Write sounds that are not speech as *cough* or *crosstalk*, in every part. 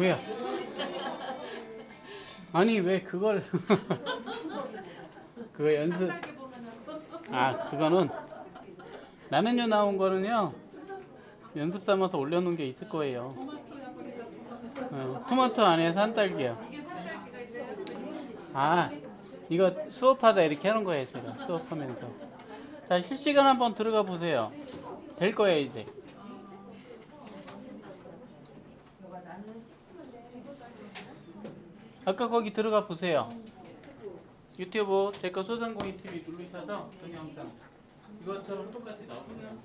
뭐야? 아니 왜 그걸 *laughs* 그거 연습 아 그거는 나는요 나온 거는요 연습 삼아서 올려놓은 게 있을 거예요. 어, 토마토 안에 산딸기요. 아 이거 수업하다 이렇게 하는 거예요 제가 수업하면서. 자 실시간 한번 들어가 보세요. 될 거예요 이제. 아까 거기 들어가 보세요. 유튜브 제거 소상공인 TV 누르셔서 동영상 이것처럼 똑같이 나오고요.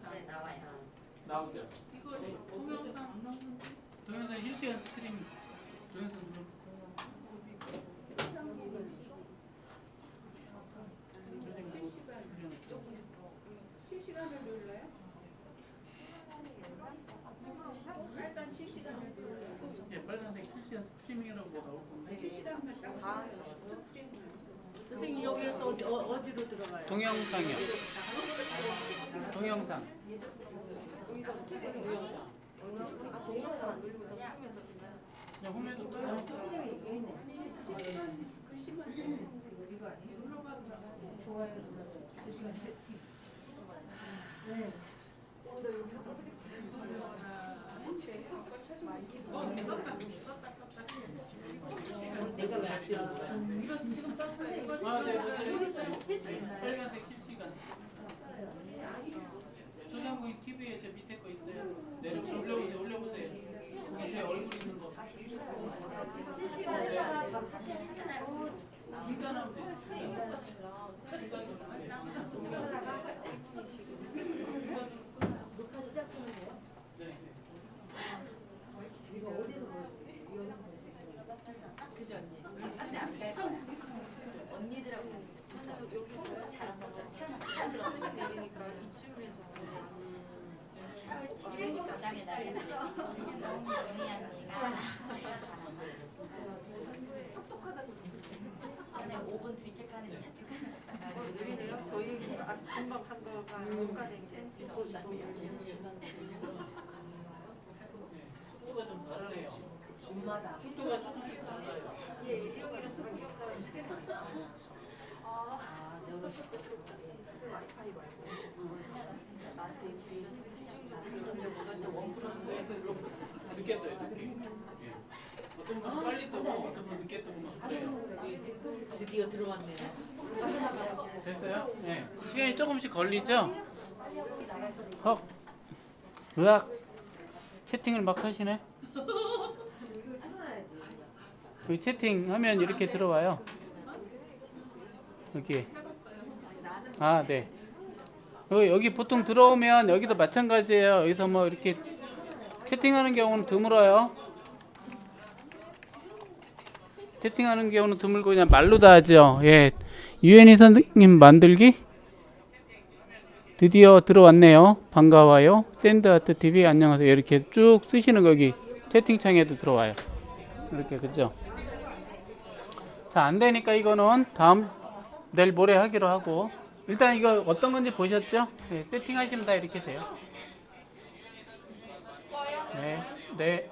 나오죠. 이거 동영상 안 나오는데 동영상 실시간 스트림 동영상 누르. 실시간을 눌러요? 빨간 실시간을 눌러요. 예, 빨간색 실시간 스트리밍이라고 나올 건데 실시간만 딱 스트리밍. 선생님 여기에서 어디, 어, 어디로 들어가요? 동영상이요. 동영상. 그냥 홈에도 떠요. 글씨만 이거 아니에요? 눌러봐 내가 왜안 들어가요? 이거 지금 떴어요. 아, 네, 빨간색 실시간. 소상공인 TV에 저 밑에 거 있어요. 내려 올려보세요, 올려보세요. 거기 제 얼굴 있는 거. 문자 나오면 돼요. 문자 누르면 돼요. 네. 그죠 언니? 언니들하고 여기서 자라나서 태어나서 처음 들었으니까. 그러니까 이쯤에서 10월 7일 저장의 날에는 언니 언니가 전에 5분 뒤책하는 차책하는 우리는 저희 아, 금방 한 거가 효과된 게 이거 이거 속도가 좀 다르네요. 속도가 조금씩 달라요. 아 여러 와이파이 말고 늦게 떠요, 늦게. 예. 어떤 분은 빨리 뜨고 어떤 분은 늦게 뜨고 막 그래요. 드디어 들어왔네요. 됐어요? 네. 시간이 조금씩 걸리죠? 헉. 으악. 채팅을 막 하시네. *laughs* 여기 채팅하면 이렇게 들어와요. 여기. 아, 네. 여기, 여기 보통 들어오면 여기도 마찬가지예요. 여기서 뭐 이렇게 채팅하는 경우는 드물어요. 채팅하는 경우는 드물고 그냥 말로 다 하죠. 예. 유엔이 선생님 만들기 드디어 들어왔네요. 반가워요. 샌드아트 TV 안녕하세요. 이렇게 쭉 쓰시는 거기 채팅창에도 들어와요. 이렇게 그죠? 자, 안 되니까 이거는 다음 내일 모레 하기로 하고 일단 이거 어떤 건지 보셨죠? 네, 세팅하시면 다 이렇게 돼요. 네, 네.